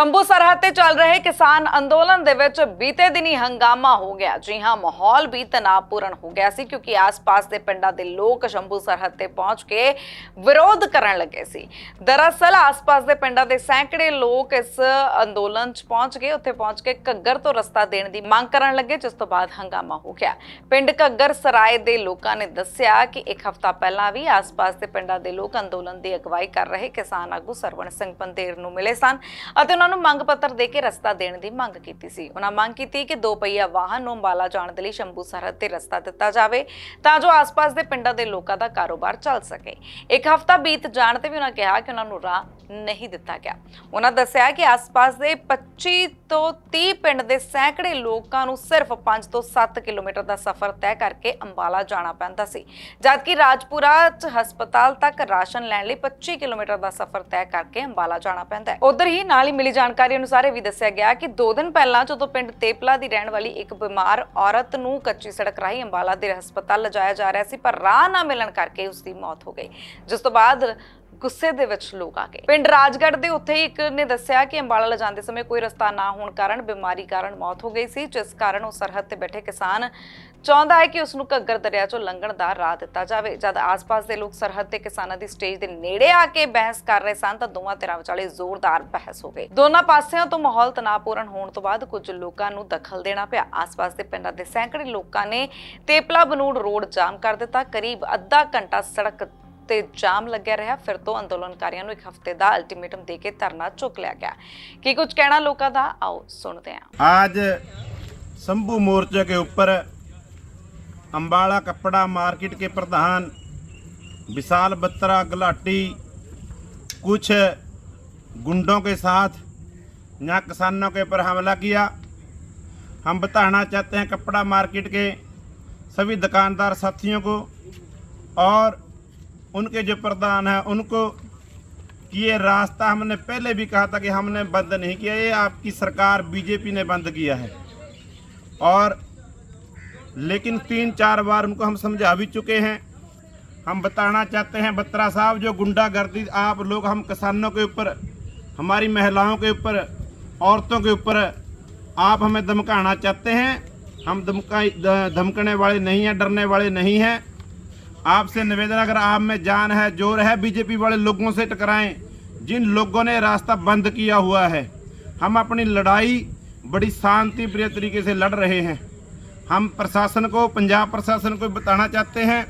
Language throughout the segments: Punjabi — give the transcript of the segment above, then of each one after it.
ਸ਼ੰਭੂ ਸਰਹੱਦ ਤੇ ਚੱਲ ਰਹੇ ਕਿਸਾਨ ਅੰਦੋਲਨ ਦੇ ਵਿੱਚ ਬੀਤੇ ਦਿਨੀ ਹੰਗਾਮਾ ਹੋ ਗਿਆ। ਜੀ ਹਾਂ, ਮਾਹੌਲ ਵੀ ਤਣਾਅਪੂਰਨ ਹੋ ਗਿਆ ਸੀ ਕਿਉਂਕਿ ਆਸ-ਪਾਸ ਦੇ ਪਿੰਡਾਂ ਦੇ ਲੋਕ ਸ਼ੰਭੂ ਸਰਹੱਦ ਤੇ ਪਹੁੰਚ ਕੇ ਵਿਰੋਧ ਕਰਨ ਲੱਗੇ ਸੀ। ਦਰਅਸਲ, ਆਸ-ਪਾਸ ਦੇ ਪਿੰਡਾਂ ਦੇ ਸੈਂਕੜੇ ਲੋਕ ਇਸ ਅੰਦੋਲਨ 'ਚ ਪਹੁੰਚ ਗਏ। ਉੱਥੇ ਪਹੁੰਚ ਕੇ ਘੱਗਰ ਤੋਂ ਰਸਤਾ ਦੇਣ ਦੀ ਮੰਗ ਕਰਨ ਲੱਗੇ, ਜਿਸ ਤੋਂ ਬਾਅਦ ਹੰਗਾਮਾ ਹੋ ਗਿਆ। ਪਿੰਡ ਘੱਗਰ ਸਰਾਏ ਦੇ ਲੋਕਾਂ ਨੇ ਦੱਸਿਆ ਕਿ ਇੱਕ ਹਫ਼ਤਾ ਪਹਿਲਾਂ ਵੀ ਆਸ-ਪਾਸ ਦੇ ਪਿੰਡਾਂ ਦੇ ਲੋਕ ਅੰਦੋਲਨ ਦੀ ਅਗਵਾਈ ਕਰ ਰਹੇ ਕਿਸਾਨ ਆਗੂ ਸਰਵਣ ਸਿੰਘ ਪੰਦੇਰ ਨੂੰ ਮਿਲੇ ਸਨ ਅਤੇ ਉਹਨਾਂ ਨੂੰ ਮੰਗ ਪੱਤਰ ਦੇ ਕੇ ਰਸਤਾ ਦੇਣ ਦੀ ਮੰਗ ਕੀਤੀ ਸੀ। ਉਹਨਾਂ ਮੰਗ ਕੀਤੀ ਕਿ ਦੋ ਪਹੀਆ ਵਾਹਨ ਨੂੰ ਅੰਬਾਲਾ ਜਾਣ ਦੇ ਲਈ ਸ਼ੰਭੂ ਸਰਹੱਦ ਤੇ ਰਸਤਾ ਦਿੱਤਾ ਜਾਵੇ ਤਾਂ ਜੋ ਆਸ-ਪਾਸ ਦੇ ਪਿੰਡਾਂ ਦੇ ਲੋਕਾਂ ਦਾ ਕਾਰੋਬਾਰ ਚੱਲ ਸਕੇ। ਇੱਕ ਹਫ਼ਤਾ ਬੀਤ ਜਾਣ ਤੇ ਵੀ ਉਹਨਾਂ ਕਿਹਾ ਕਿ ਉਹਨਾਂ ਨੂੰ ਰਾਹ ਨਹੀਂ ਦਿੱਤਾ ਗਿਆ। ਉਹਨਾਂ ਦੱਸਿਆ ਕਿ ਆਸ-ਪਾਸ ਦੇ 25 ਤੋਂ 30 ਪਿੰਡ ਦੇ ਸੈਂਕੜੇ ਲੋਕਾਂ ਨੂੰ ਸਿਰਫ 5 ਤੋਂ 7 ਕਿਲੋਮੀਟਰ ਦਾ ਸਫ਼ਰ ਤੈਅ ਕਰਕੇ ਅੰਬਾਲਾ ਜਾਣਾ ਪੈਂਦਾ ਸੀ। ਜਦਕਿ ਰਾਜਪੁਰਾ ਚ ਹਸਪਤਾਲ ਤੱਕ ਰਾਸ਼ਨ ਲੈਣ ਲਈ 25 ਕਿਲੋਮੀਟਰ ਦਾ ਸਫ਼ਰ ਤੈਅ ਕਰਕੇ ਅੰਬਾਲਾ ਜਾਣਾ ਪੈਂਦਾ ਹੈ। ਉਧਰ ਹੀ ਨਾਲ ਹੀ ਮਿਲੀ ਜਾਣਕਾਰੀ ਅਨੁਸਾਰ ਇਹ ਵੀ ਦੱਸਿਆ ਗਿਆ ਕਿ 2 ਦਿਨ ਪਹਿਲਾਂ ਜਦੋਂ ਪਿੰਡ ਤੇਪਲਾ ਦੀ ਰਹਿਣ ਵਾਲੀ ਇੱਕ ਬਿਮਾਰ ਔਰਤ ਨੂੰ ਕੱਚੀ ਸੜਕ ਰਾਹੀਂ ਅੰਬਾਲਾ ਦੇ ਹਸਪਤਾਲ ਲਿਜਾਇਆ ਜਾ ਰਿਹਾ ਸੀ, ਪਰ ਰਾਹ ਨਾ ਮਿਲਣ ਕਰਕੇ ਉਸ ਦੀ ਮੌਤ ਹੋ ਗਈ। ਜਿਸ ਤੋਂ ਬਾਅਦ ਗੁੱਸੇ ਦੇ ਵਿੱਚ ਲੋਕ ਆ ਗਏ। ਪਿੰਡ ਰਾਜਗੜ੍ਹ ਦੇ ਉੱਥੇ ਹੀ ਇੱਕ ਨੇ ਦੱਸਿਆ ਕਿ ਅੰਬਾਲਾ ਲਿਜਾਂਦੇ ਸਮੇਂ ਕੋਈ ਰਸਤਾ ਨਾ ਹੋਣ ਕਾਰਨ ਬਿਮਾਰੀ ਕਾਰਨ ਮੌਤ ਹੋ ਗਈ ਸੀ, ਜਿਸ ਕਾਰਨ ਉਹ ਸਰਹੱਦ ਤੇ ਬੈਠੇ ਕਿਸਾਨ ਚਾਹੁੰਦਾ ਹੈ ਕਿ ਉਸ ਨੂੰ ਘੱਗਰ ਦਰਿਆ ਚੋਂ ਲੰਘਣ ਦਾ ਰਾਹ ਦਿੱਤਾ ਜਾਵੇ। ਜਦ ਆਸ-ਪਾਸ ਦੇ ਲੋਕ ਸਰਹੱਦ ਤੇ ਕਿਸਾਨਾਂ ਦੀ ਸਟੇਜ ਦੇ ਨੇੜੇ ਆ ਕੇ ਬਹਿਸ ਕਰ ਰਹੇ ਸਨ ਤਾਂ ਦੋਵਾਂ ਧਿਰਾਂ ਵਿਚਾਲੇ ਜ਼ੋਰਦਾਰ ਬਹਿਸ ਹੋ ਗਈ। ਦੋਨਾਂ ਪਾਸਿਆਂ ਤੋਂ ਮਾਹੌਲ ਤਣਾਅਪੂਰਨ ਹੋਣ ਤੋਂ ਬਾਅਦ ਕੁਝ ਲੋਕਾਂ ਨੂੰ ਦਖਲ ਦੇਣਾ ਪਿਆ। ਆਸ-ਪਾਸ ਦੇ ਪਿੰਡਾਂ ਦੇ ਸੈਂਕੜੇ ਲੋਕਾਂ ਨੇ ਤੇਪਲਾ ਬਨੂੜ ਰੋਡ ਜਾਮ ਕਰ ਦਿੱਤਾ। ਕਰੀਬ ਅੱਧਾ ਘੰਟਾ ਸੜਕ ਤੇ ਜਾਮ ਲੱਗਿਆ ਰਿਹਾ ਫਿਰ ਤੋਂ ਅੰਦੋਲਨਕਾਰੀਆਂ ਨੂੰ ਇੱਕ ਹਫ਼ਤੇ ਦਾ ਅਲਟੀਮੇਟਮ ਦੇ ਕੇ ਧਰਨਾ ਚੁੱਕ ਲਿਆ ਗਿਆ ਕੀ ਕੁਝ ਕਹਿਣਾ ਲੋਕਾਂ ਦਾ ਆਓ ਸੁਣਦੇ ਹਾਂ आज शंभू मोर्चे के ऊपर अंबाला कपड़ा मार्केट के प्रधान विशाल बत्रा गुलाटी कुछ गुंडों के साथ यहाँ किसानों के ऊपर हमला किया हम बताना चाहते हैं कपड़ा मार्केट के सभी दुकानदार साथियों को और उनके जो प्रधान हैं, उनको कि ये रास्ता हमने पहले भी कहा था कि हमने बंद नहीं किया, ये आपकी सरकार बीजेपी ने बंद किया है। और लेकिन तीन चार बार उनको हम समझा भी चुके हैं। हम बताना चाहते हैं, बत्रा साहब, जो गुंडागर्दी, आप लोग हम किसानों के ऊपर, हमारी महिलाओं के ऊपर, औरतों के ऊपर, आप हमें धमकाना चाहते हैं। हम धमका धमकने वाले नहीं हैं, डरने वाले नहीं हैं। आपसे निवेदन, अगर आप में जान है, ज़ोर है, बीजेपी वाले लोगों से टकराएँ, जिन लोगों ने रास्ता बंद किया हुआ है, हम अपनी लड़ाई बड़ी शांति, प्रिय तरीके से लड़ रहे हैं। हम प्रशासन को, पंजाब प्रशासन को बताना चाहते हैं,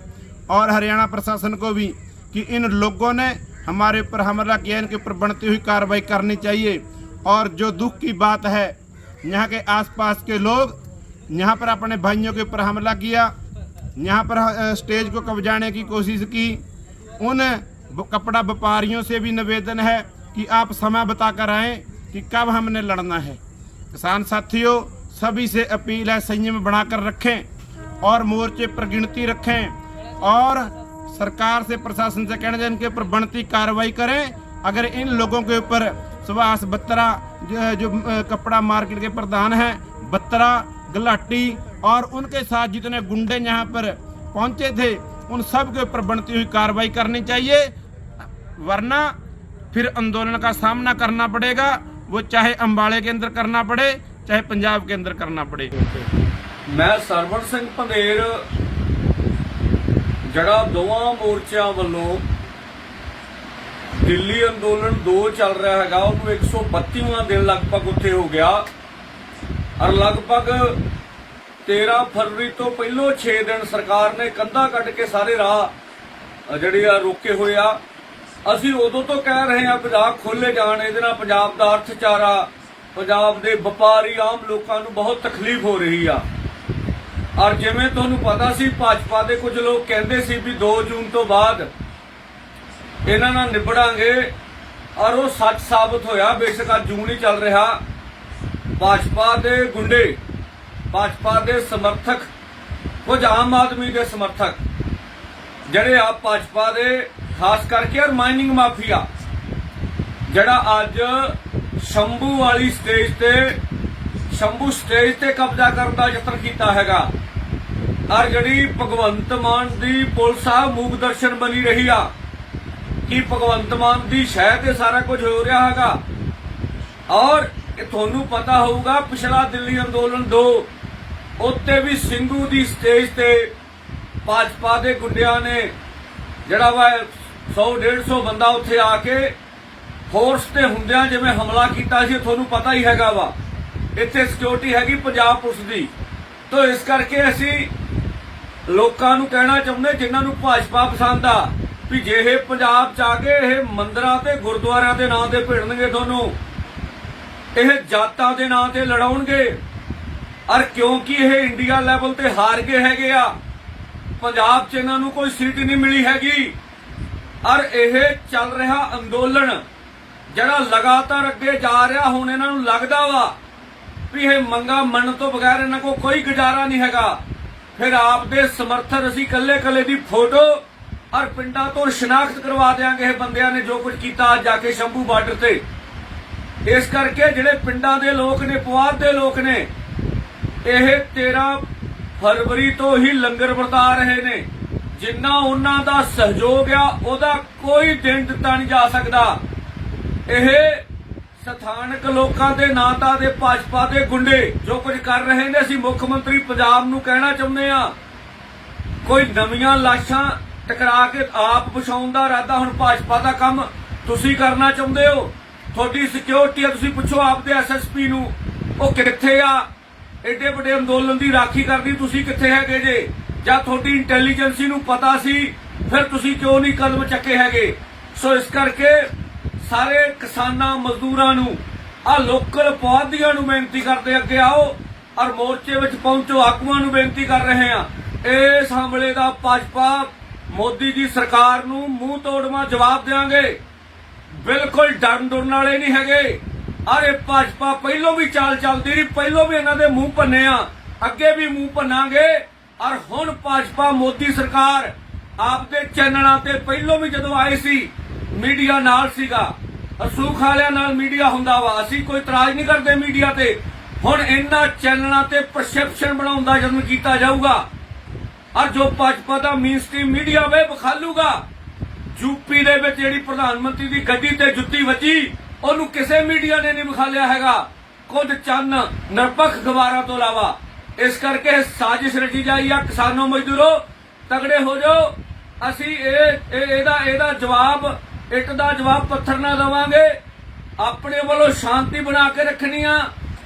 और हरियाणा प्रशासन को भी, कि इन लोगों ने हमारे ऊपर हमला किया, इनके ऊपर बढ़ती हुई कार्रवाई करनी चाहिए। और जो दुख की बात है, यहाँ के आसपास के लोग, यहाँ पर अपने भाइयों के ऊपर हमला किया यहाँ पर स्टेज को कब्जाने की कोशिश की? उन कपड़ा व्यापारियों से भी निवेदन है कि आप समय बताकर आएँ कि कब हमने लड़ना है। किसान साथियों सभी से अपील है संयम बनाकर रखें और मोर्चे पर गिनती रखें और सरकार से प्रशासन से कहना चाहिए इनके ऊपर बनती कार्रवाई करें। अगर इन लोगों के ऊपर सुभाष बत्रा जो, जो कपड़ा मार्केट के प्रधान हैं बत्रा गलाटी और उनके साथ जितने गुंडे यहाँ पर पहुंचे थे उन सब के ऊपर बनती हुई कार्रवाई करनी चाहिए वरना फिर आंदोलन का सामना करना पड़ेगा वो चाहे अंबाले के अंदर करना पड़े चाहे पंजाब के अंदर करना पड़े ਮੈਂ ਸਰਵਣ ਸਿੰਘ ਪੰਧੇਰ ਜਿਹੜਾ ਦੋਵਾਂ ਮੋਰਚਿਆਂ ਵੱਲੋਂ ਦਿੱਲੀ ਅੰਦੋਲਨ 2 ਚੱਲ ਰਿਹਾ ਹੈਗਾ ਉਹਨੂੰ 132ਵਾਂ ਦਿਨ ਲਗਭਗ ਉੱਥੇ ਹੋ ਗਿਆ ਔਰ ਲਗਭਗ 13 ਫਰਵਰੀ ਤੋਂ ਪਹਿਲੋਂ 6 ਦਿਨ ਸਰਕਾਰ ਨੇ ਕੰਧਾ ਕੱਢ ਕੇ ਸਾਰੇ ਰਾਹ ਜਿਹੜੇ ਆ, ਰੋਕੇ ਹੋਏ ਆ। ਅਸੀਂ ਉਦੋਂ ਤੋਂ ਕਹਿ ਰਹੇ ਆ ਕਿ ਰਾਹ ਖੋਲੇ ਜਾਣ, ਇਹਦੇ ਨਾਲ ਪੰਜਾਬ ਦਾ ਅਰਥਚਾਰਾ, ਪੰਜਾਬ ਦੇ ਵਪਾਰੀ ਆਮ ਲੋਕਾਂ ਨੂੰ ਬਹੁਤ ਤਕਲੀਫ ਹੋ ਰਹੀ ਆ। ਔਰ ਜਿਵੇਂ ਤੁਹਾਨੂੰ ਪਤਾ ਸੀ, ਭਾਜਪਾ ਦੇ ਕੁਝ ਲੋਕ ਕਹਿੰਦੇ ਸੀ ਵੀ 2 ਜੂਨ ਤੋਂ ਬਾਅਦ ਇਹਨਾਂ ਨਾਲ ਨਿਬੜਾਂਗੇ, ਔਰ ਉਹ ਸੱਚ ਸਾਬਤ ਹੋਇਆ, ਬੇਸ਼ੱਕ ਅੱਜ ਜੂਨ ਹੀ ਚੱਲ ਰਿਹਾ। ਭਾਜਪਾ ਦੇ ਗੁੰਡੇ ਭਾਜਪਾ ਦੇ ਸਮਰਥਕ, ਕੁਝ ਆਮ ਆਦਮੀ ਦੇ ਸਮਰਥਕ, ਜਿਹੜੇ ਆ ਭਾਜਪਾ ਦੇ, ਖਾਸ ਕਰਕੇ ਔਰ ਮਾਈਨਿੰਗ ਮਾਫੀਆ, ਜਿਹੜਾ ਅੱਜ ਸ਼ੰਭੂ ਵਾਲੀ ਸਟੇਜ ਤੇ, ਸ਼ੰਭੂ ਸਟੇਜ ਤੇ ਕਬਜ਼ਾ ਕਰਨ ਦਾ ਯਤਨ ਕੀਤਾ ਹੈਗਾ। ਔਰ ਜਿਹੜੀ ਭਗਵੰਤ ਮਾਨ ਦੀ ਪੁਲਿਸ ਆ, ਮੂਕ ਦਰਸ਼ਨ ਬਣੀ ਰਹੀ ਆ, ਕਿ ਭਗਵੰਤ ਮਾਨ ਦੀ ਸ਼ਹਿ ਤੇ ਸਾਰਾ ਕੁਝ ਹੋ ਰਿਹਾ ਹੈਗਾ? ਔਰ ਇਹ ਤੁਹਾਨੂੰ ਪਤਾ ਹੋਊਗਾ, ਪਿਛਲਾ ਦਿੱਲੀ ਅੰਦੋਲਨ 2 ਉੱਤੇ ਵੀ ਸਿੰਘੂ ਦੀ ਸਟੇਜ ਤੇ ਭਾਜਪਾ ਦੇ ਗੁੰਡਿਆਂ ਨੇ ਜਿਹੜਾ ਵਾ 100 150 ਬੰਦਾ ਉੱਥੇ ਆ ਕੇ ਫੋਰਸ ਤੇ ਹੁੰਦਿਆਂ ਜਿਵੇਂ ਹਮਲਾ ਕੀਤਾ ਸੀ, ਤੁਹਾਨੂੰ ਪਤਾ ਹੀ ਹੈਗਾ ਵਾ। ਇੱਥੇ ਸਿਕਿਉਰਿਟੀ ਹੈਗੀ ਪੰਜਾਬ ਪੁਲਿਸ ਦੀ। ਤੋਂ ਇਸ ਕਰਕੇ ਅਸੀਂ ਲੋਕਾਂ ਨੂੰ ਕਹਿਣਾ ਚਾਹੁੰਦੇ, ਜਿਨ੍ਹਾਂ ਨੂੰ ਭਾਜਪਾ ਪਸੰਦ ਆ, ਵੀ ਜੇ ਇਹ ਪੰਜਾਬ ਚ ਆ ਕੇ ਇਹ ਮੰਦਰਾਂ ਤੇ, ਗੁਰਦੁਆਰਿਆਂ ਦੇ ਨਾਂ ਤੇ ਭਿੜਨਗੇ ਤੁਹਾਨੂੰ, ਇਹ ਜਾਤਾਂ ਦੇ ਨਾਂ ਤੇ ਲੜਾਉਣਗੇ ਔਰ ਕਿਉਂਕਿ ਇਹ ਇੰਡੀਆ ਲੈਵਲ ਤੇ ਹਾਰ ਗਏ ਹੈਗੇ ਆ, ਪੰਜਾਬ 'ਚ ਇਹਨਾਂ ਨੂੰ ਕੋਈ ਸੀਟ ਨਹੀਂ ਮਿਲੀ ਹੈਗੀ। ਔਰ ਇਹ ਚੱਲ ਰਿਹਾ ਅੰਦੋਲਨ, ਜਿਹੜਾ ਲਗਾਤਾਰ ਅੱਗੇ ਜਾ ਰਿਹਾ, ਹੁਣ ਇਹਨਾਂ ਨੂੰ ਲੱਗਦਾ ਵਾ ਵੀ ਇਹ ਮੰਗਾ ਮੰਨ ਤੋਂ ਬਗੈਰ ਇਹਨਾਂ ਕੋਲ ਕੋਈ ਗੁਜ਼ਾਰਾ ਨਹੀਂ ਹੈਗਾ। ਫਿਰ ਆਪ ਦੇ ਸਮਰਥਨ ਅਸੀਂ ਕੱਲੇ ਕੱਲੇ ਦੀ ਫੋਟੋ ਔਰ ਪਿੰਡਾਂ ਤੋਂ ਸ਼ਨਾਖਤ ਕਰਵਾ ਦੇਾਂਗੇ ਇਹ ਬੰਦਿਆਂ ਨੇ ਜੋ ਕੁਝ ਕੀਤਾ ਅੱਜ ਜਾ ਕੇ ਸ਼ੰਭੂ ਬਾਰਡਰ ਤੇ। ਇਸ ਕਰਕੇ ਜਿਹੜੇ ਪਿੰਡਾਂ ਦੇ ਲੋਕ ਨੇ, ਪੁਆਧ ਦੇ ਲੋਕ ਨੇ ਇਹ 13 ਫਰਵਰੀ ਤੋਂ ਹੀ ਲੰਗਰ ਵਰਤਾ ਰਹੇ ਨੇ। ਜਿੰਨਾ ਉਹਨਾਂ ਦਾ ਸਹਿਯੋਗ ਆ, ਉਹਦਾ ਕੋਈ ਦਿਨ ਦਿੱਤਾ ਨਹੀਂ ਜਾ ਸਕਦਾ। ਇਹ ਸਥਾਨਕ ਲੋਕਾਂ ਦੇ ਨਾਂ ਤਾਂ ਦੇ ਭਾਜਪਾ ਦੇ ਗੁੰਡੇ ਜੋ ਕੁਝ ਕਰ ਰਹੇ ਨੇ, ਅਸੀਂ ਮੁੱਖ ਮੰਤਰੀ ਪੰਜਾਬ ਨੂੰ ਕਹਿਣਾ ਚਾਹੁੰਦੇ ਆ ਕੋਈ ਨਵੀਆਂ ਲਾਸ਼ਾਂ ਟਕਰਾ ਕੇ ਆਪ ਵਿਛਾਉਣ ਦਾ ਇਰਾਦਾ ਹੁਣ ਭਾਜਪਾ ਦਾ ਕੰਮ ਤੁਸੀਂ ਕਰਨਾ ਚਾਹੁੰਦੇ ਹੋ? ਤੁਹਾਡੀ ਸਿਕਿਉਰਿਟੀ ਆ, ਤੁਸੀਂ ਪੁੱਛੋ ਆਪਦੇ ਐਸਐਸਪੀ ਨੂੰ, ਉਹ ਕਿੱਥੇ ਆ? ਏਡੇ ਵੱਡੇ ਅੰਦੋਲਨ ਦੀ ਰਾਖੀ ਕਰਦੀ ਤੁਸੀਂ ਕਿੱਥੇ ਹੈਗੇ ਜੇ? ਜਾਂ ਤੁਹਾਡੀ ਇੰਟੈਲੀਜੈਂਸੀ ਨੂੰ ਪਤਾ ਸੀ, ਫਿਰ ਤੁਸੀਂ ਕਿਉਂ ਨਹੀਂ ਕਦਮ ਚੱਕੇ ਹੈਗੇ? ਸੋ ਇਸ ਕਰਕੇ ਸਾਰੇ ਕਿਸਾਨਾਂ, ਮਜ਼ਦੂਰਾਂ ਨੂੰ ਆ ਲੋਕਲ ਪੌਦੀਆਂ ਨੂੰ ਬੇਨਤੀ ਕਰਦੇ ਅੱਗੇ ਆਓ ਔਰ ਮੋਰਚੇ ਵਿੱਚ ਪਹੁੰਚੋ। ਆਗੂਆਂ ਨੂੰ ਬੇਨਤੀ ਕਰ ਰਹੇ ਆ ਇਸ ਹਮਲੇ ਦਾ ਭਾਜਪਾ, ਮੋਦੀ ਦੀ ਸਰਕਾਰ ਨੂੰ ਮੂੰਹ ਤੋੜਵਾ ਜਵਾਬ ਦੇਵਾਂਗੇ ਬਿਲਕੁਲ ਡਰਨ ਡਰਨ ਵਾਲੇ ਨਹੀਂ ਹੈਗੇ। ਅਰੇ ਭਾਜਪਾ ਪਹਿਲੋਂ ਵੀ ਚਾਲ ਚੱਲਦੀ ਰਹੀ, ਪਹਿਲੋਂ ਵੀ ਇਹਨਾਂ ਦੇ ਮੂੰਹ ਭੰਨੇ ਆ। ਅੱਗੇ ਵੀ ਮੂੰਹ ਭੰਨਾਂਗੇ। ਔਰ ਹੁਣ ਭਾਜਪਾ, ਮੋਦੀ ਸਰਕਾਰ ਆਪਦੇ ਚੈਨਲਾਂ ਤੇ ਪਹਿਲੋਂ ਵੀ ਜਦੋਂ ਆਏ ਸੀ, ਮੀਡੀਆ ਨਾਲ ਸੀਗਾ। ਅਸੂਖ ਵਾਲਿਆਂ ਨਾਲ ਮੀਡੀਆ ਹੁੰਦਾ ਵਾ। ਅਸੀਂ ਕੋਈ ਇਤਰਾਜ਼ ਨਹੀਂ ਕਰਦੇ ਮੀਡੀਆ ਤੇ। ਹੁਣ ਇਹਨਾਂ ਚੈਨਲਾਂ ਤੇ ਪਰਸੈਪਸ਼ਨ ਬਣਾਉਣ ਦਾ ਯਤਨ ਕੀਤਾ ਜਾਊਗਾ। ਔਰ ਜੋ ਭਾਜਪਾ ਦਾ ਮੇਨ ਸਟ੍ਰੀਮ ਮੀਡੀਆ ਵੇ ਵਿਖਾਲੂਗਾ। ਯੂਪੀ ਦੇ ਵਿੱਚ ਜਿਹੜੀ ਪ੍ਰਧਾਨ ਮੰਤਰੀ ਦੀ ਗੱਡੀ ਤੇ ਜੁੱਤੀ ਵੱਜੀ ਉਹਨੂੰ ਕਿਸੇ ਮੀਡੀਆ ਨੇ ਨਹੀਂ ਵਿਖਾਲਿਆ ਹੈਗਾ। ਕੁਝ ਚੰਨ ਨਿਰਪੱਖ ਗਵਾਰਾਂ ਤੋਂ ਇਲਾਵਾ। ਇਸ ਕਰਕੇ ਸਾਜ਼ਿਸ਼ ਰਚੀ ਜਾਈ ਆ ਕਿਸਾਨੋ ਮਜ਼ਦੂਰੋ, ਤਗੜੇ ਹੋ ਜਾਓ। ਅਸੀਂ ਇਹ ਇਹਦਾ ਇਹਦਾ ਜਵਾਬ, ਇੱਟ ਦਾ ਜਵਾਬ ਪੱਥਰ ਨਾਲ ਦਵਾਂਗੇ। ਆਪਣੇ ਵੱਲੋਂ ਸ਼ਾਂਤੀ ਬਣਾ ਕੇ ਰੱਖਣੀ ਆ।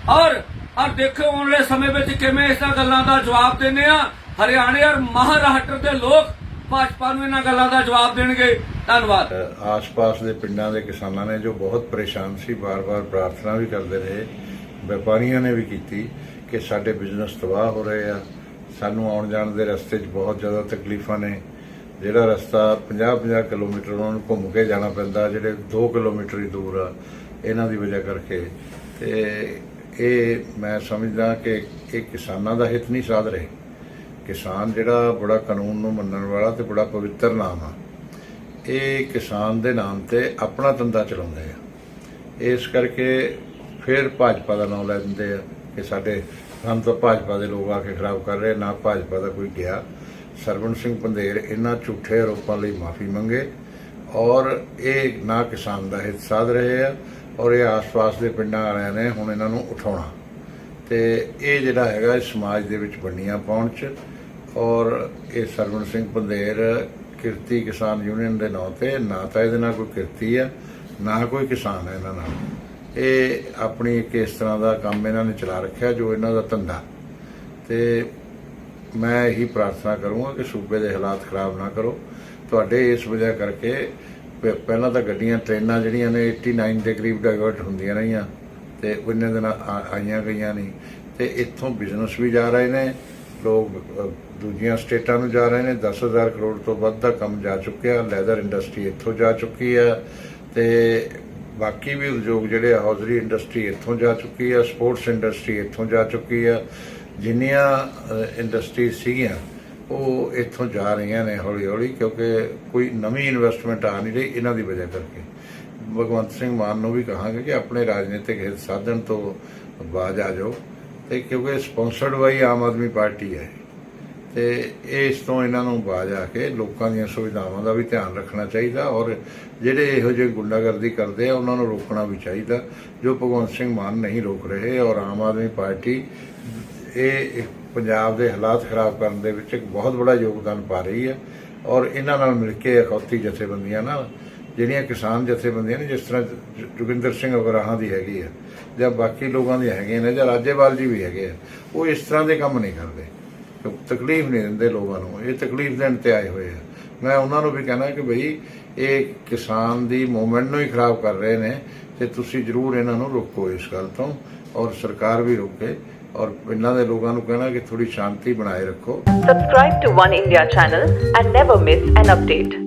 ਔਰ ਔਰ ਦੇਖੋ ਆਉਣ ਵਾਲੇ ਸਮੇਂ ਵਿੱਚ ਕਿਵੇਂ ਇਸ ਗੱਲਾਂ ਦਾ ਜਵਾਬ ਦਿੰਦੇ ਆ। ਹਰਿਆਣੇ ਔਰ ਮਹਾਰਾਸ਼ਟਰ ਦੇ ਲੋਕ ਭਾਜਪਾ ਨੂੰ ਇਹਨਾਂ ਗੱਲਾਂ ਦਾ ਜਵਾਬ ਦੇਣਗੇ। ਧੰਨਵਾਦ। ਆਸ-ਪਾਸ ਦੇ ਪਿੰਡਾਂ ਦੇ ਕਿਸਾਨਾਂ ਨੇ ਜੋ ਬਹੁਤ ਪਰੇਸ਼ਾਨ ਸੀ ਬਾਰ-ਬਾਰ ਪ੍ਰਾਰਥਨਾ ਵੀ ਕਰਦੇ ਰਹੇ, ਵਪਾਰੀਆਂ ਨੇ ਵੀ ਕੀਤੀ ਕਿ ਸਾਡੇ ਬਿਜ਼ਨਸ ਤਬਾਹ ਹੋ ਰਹੇ ਆ। ਸਾਨੂੰ ਆਉਣ ਜਾਣ ਦੇ ਰਸਤੇ 'ਚ ਬਹੁਤ ਜ਼ਿਆਦਾ ਤਕਲੀਫਾਂ ਨੇ। ਜਿਹੜਾ ਰਸਤਾ 50-50 ਕਿਲੋਮੀਟਰ ਉਹਨਾਂ ਨੂੰ ਘੁੰਮ ਕੇ ਜਾਣਾ ਪੈਂਦਾ, ਜਿਹੜੇ 2 ਕਿਲੋਮੀਟਰ ਹੀ ਦੂਰ ਆ, ਇਹਨਾਂ ਦੀ ਵਜ੍ਹਾ ਕਰਕੇ। ਤੇ ਇਹ ਮੈਂ ਸਮਝਦਾ ਕਿ ਇਹ ਕਿਸਾਨਾਂ ਦਾ ਹਿੱਤ ਨਹੀਂ ਸਾਧ ਰਹੇ। ਕਿਸਾਨ ਜਿਹੜਾ ਬੜਾ ਕਾਨੂੰਨ ਨੂੰ ਮੰਨਣ ਵਾਲਾ ਤੇ ਬੜਾ ਪਵਿੱਤਰ ਨਾਮ ਆ, ਇਹ ਕਿਸਾਨ ਦੇ ਨਾਮ ਤੇ ਆਪਣਾ ਧੰਦਾ ਚਲਾਉਂਦੇ ਆ। ਇਸ ਕਰਕੇ ਫਿਰ ਭਾਜਪਾ ਦਾ ਨਾਮ ਲੈ ਦਿੰਦੇ ਆ ਕਿ ਸਾਡੇ ਸਾਨੂੰ ਤਾਂ ਭਾਜਪਾ ਦੇ ਲੋਕ ਆ ਕੇ ਖਰਾਬ ਕਰ ਰਹੇ, ਨਾ ਭਾਜਪਾ ਦਾ ਕੋਈ ਗਿਆ। ਸਰਵਣ ਸਿੰਘ ਪੰਧੇਰ ਇਹਨਾਂ ਝੂਠੇ ਆਰੋਪਾਂ ਲਈ ਮਾਫੀ ਮੰਗੇ ਔਰ ਇਹ ਨਾ ਕਿਸਾਨ ਦਾ ਹਿੱਤ ਸਾਧ ਰਹੇ ਆ ਔਰ ਇਹ ਆਸ-ਪਾਸ ਦੇ ਪਿੰਡਾਂ ਵਾਲਿਆਂ ਨੇ ਹੁਣ ਇਹਨਾਂ ਨੂੰ ਉਠਾਉਣਾ। ਤੇ ਇਹ ਜਿਹੜਾ ਹੈਗਾ ਸਮਾਜ ਦੇ ਵਿੱਚ ਵੰਡੀਆਂ ਪਾਉਣ ਚ ਔਰ ਇਹ ਸਰਵਣ ਸਿੰਘ ਪੰਧੇਰ ਕਿਰਤੀ ਕਿਸਾਨ ਯੂਨੀਅਨ ਦੇ ਨਾਂ ਤੇ, ਨਾ ਤਾਂ ਇਹਦੇ ਨਾਲ ਕੋਈ ਕਿਰਤੀ ਆ, ਨਾ ਕੋਈ ਕਿਸਾਨ ਹੈ ਇਹਨਾਂ ਨਾਲ। ਇਹ ਆਪਣੀ ਇੱਕ ਇਸ ਤਰ੍ਹਾਂ ਦਾ ਕੰਮ ਇਹਨਾਂ ਨੇ ਚਲਾ ਰੱਖਿਆ ਜੋ ਇਹਨਾਂ ਦਾ ਧੰਦਾ। ਤੇ ਮੈਂ ਇਹੀ ਪ੍ਰਾਰਥਨਾ ਕਰੂੰਗਾ ਕਿ ਸੂਬੇ ਦੇ ਹਾਲਾਤ ਖਰਾਬ ਨਾ ਕਰੋ। ਤੁਹਾਡੇ ਇਸ ਵਜ੍ਹਾ ਕਰਕੇ ਪ- ਪਹਿਲਾਂ ਤਾਂ ਗੱਡੀਆਂ, ਟ੍ਰੇਨਾਂ ਜਿਹੜੀਆਂ ਨੇ 89 ਦੇ ਕਰੀਬ ਡਾਇਵਰਟ ਹੁੰਦੀਆਂ ਰਹੀਆਂ ਤੇ ਉਹਨਾਂ ਦੇ ਨਾਲ ਆਈਆਂ ਗਈਆਂ ਨਹੀਂ। ਤੇ ਇੱਥੋਂ ਬਿਜ਼ਨਸ ਵੀ ਜਾ ਰਹੇ ਨੇ ਲੋਕ ਦੂਜੀਆਂ ਸਟੇਟਾਂ ਨੂੰ ਜਾ ਰਹੇ ਨੇ। 10000 ਕਰੋੜ ਤੋਂ ਵੱਧ ਦਾ ਕੰਮ ਜਾ ਚੁੱਕਿਆ। ਲੈਦਰ ਇੰਡਸਟਰੀ ਇੱਥੋਂ ਜਾ ਚੁੱਕੀ ਹੈ। ਤੇ ਬਾਕੀ ਵੀ ਉਦਯੋਗ ਜਿਹੜੇ ਆ, ਹੌਜ਼ਰੀ ਇੰਡਸਟਰੀ ਇੱਥੋਂ ਜਾ ਚੁੱਕੀ ਹੈ। ਸਪੋਰਟਸ ਇੰਡਸਟਰੀ ਇੱਥੋਂ ਜਾ ਚੁੱਕੀ ਹੈ। ਜਿੰਨੀਆਂ ਇੰਡਸਟਰੀ ਸੀਗੀਆਂ ਉਹ ਇੱਥੋਂ ਜਾ ਰਹੀਆਂ ਨੇ ਹੌਲੀ ਹੌਲੀ ਕਿਉਂਕਿ ਕੋਈ ਨਵੀਂ ਇਨਵੈਸਟਮੈਂਟ ਆ ਨਹੀਂ ਰਹੀ ਇਹਨਾਂ ਦੀ ਵਜ੍ਹਾ ਕਰਕੇ। ਭਗਵੰਤ ਸਿੰਘ ਮਾਨ ਨੂੰ ਵੀ ਕਹਾਂਗੇ ਕਿ ਆਪਣੇ ਰਾਜਨੀਤਿਕ ਹਿੱਤ ਸਾਧਨ ਤੋਂ ਬਾਜ ਆ ਜਾਓ। ਤੇ ਕਿਉਂਕਿ ਸਪਾਂਸਰਡ ਬਾਈ ਆਮ ਆਦਮੀ ਪਾਰਟੀ ਹੈ। ਤੇ ਇਸ ਤੋਂ ਇਹਨਾਂ ਨੂੰ ਬਾਜ ਆ ਕੇ ਲੋਕਾਂ ਦੀਆਂ ਸੁਵਿਧਾਵਾਂ ਦਾ ਵੀ ਧਿਆਨ ਰੱਖਣਾ ਚਾਹੀਦਾ ਔਰ ਜਿਹੜੇ ਇਹੋ ਜਿਹੇ ਗੁੰਡਾਗਰਦੀ ਕਰਦੇ ਆ, ਉਹਨਾਂ ਨੂੰ ਰੋਕਣਾ ਵੀ ਚਾਹੀਦਾ, ਜੋ ਭਗਵੰਤ ਸਿੰਘ ਮਾਨ ਨਹੀਂ ਰੋਕ ਰਹੇ ਔਰ ਆਮ ਆਦਮੀ ਪਾਰਟੀ ਇਹ ਪੰਜਾਬ ਦੇ ਹਾਲਾਤ ਖਰਾਬ ਕਰਨ ਦੇ ਵਿੱਚ ਇੱਕ ਬਹੁਤ ਬੜਾ ਯੋਗਦਾਨ ਪਾ ਰਹੀ ਹੈ ਔਰ ਇਹਨਾਂ ਨਾਲ ਮਿਲ ਕੇ ਅਖੌਤੀ ਜਥੇਬੰਦੀਆਂ ਨਾਲ ਜਿਹੜੀਆਂ ਕਿਸਾਨ ਜਥੇਬੰਦੀਆਂ ਨੇ, ਜਿਸ ਤਰ੍ਹਾਂ ਜ- ਸਿੰਘ ਅਗਰਾਹਾਂ ਦੀ ਹੈਗੀ ਆ, ਜਾਂ ਬਾਕੀ ਲੋਕਾਂ ਦੀ ਹੈਗੀਆਂ ਨੇ, ਜਾਂ ਰਾਜੇਵਾਲ ਜੀ ਵੀ ਹੈਗੇ ਆ, ਉਹ ਇਸ ਤਰ੍ਹਾਂ ਦੇ ਕੰਮ ਨਹੀਂ ਕਰਦੇ। ਤਕਲੀਫ ਨਹੀਂ ਦਿੰਦੇ ਲੋਕਾਂ ਨੂੰ, ਇਹ ਤਕਲੀਫ ਦੇਣ ਤੇ ਆਏ ਹੋਏ ਆ। ਮੈਂ ਉਹਨਾਂ ਨੂੰ ਵੀ ਕਹਿਣਾ ਕਿ ਭਈ ਇਹ ਕਿਸਾਨ ਦੀ ਮੂਵਮੈਂਟ ਨੂੰ ਹੀ ਖਰਾਬ ਕਰ ਰਹੇ ਨੇ, ਤੇ ਤੁਸੀਂ ਜ਼ਰੂਰ ਇਹਨਾਂ ਨੂੰ ਰੋਕੋ ਇਸ ਗੱਲ ਤੋਂ, ਔਰ ਸਰਕਾਰ ਵੀ ਰੋਕੇ, ਔਰ ਇਹਨਾਂ ਦੇ ਲੋਕਾਂ ਨੂੰ ਕਹਿਣਾ ਕਿ ਥੋੜੀ ਸ਼ਾਂਤੀ ਬਣਾਏ ਰੱਖੋ। Subscribe to One India channel and never miss an update.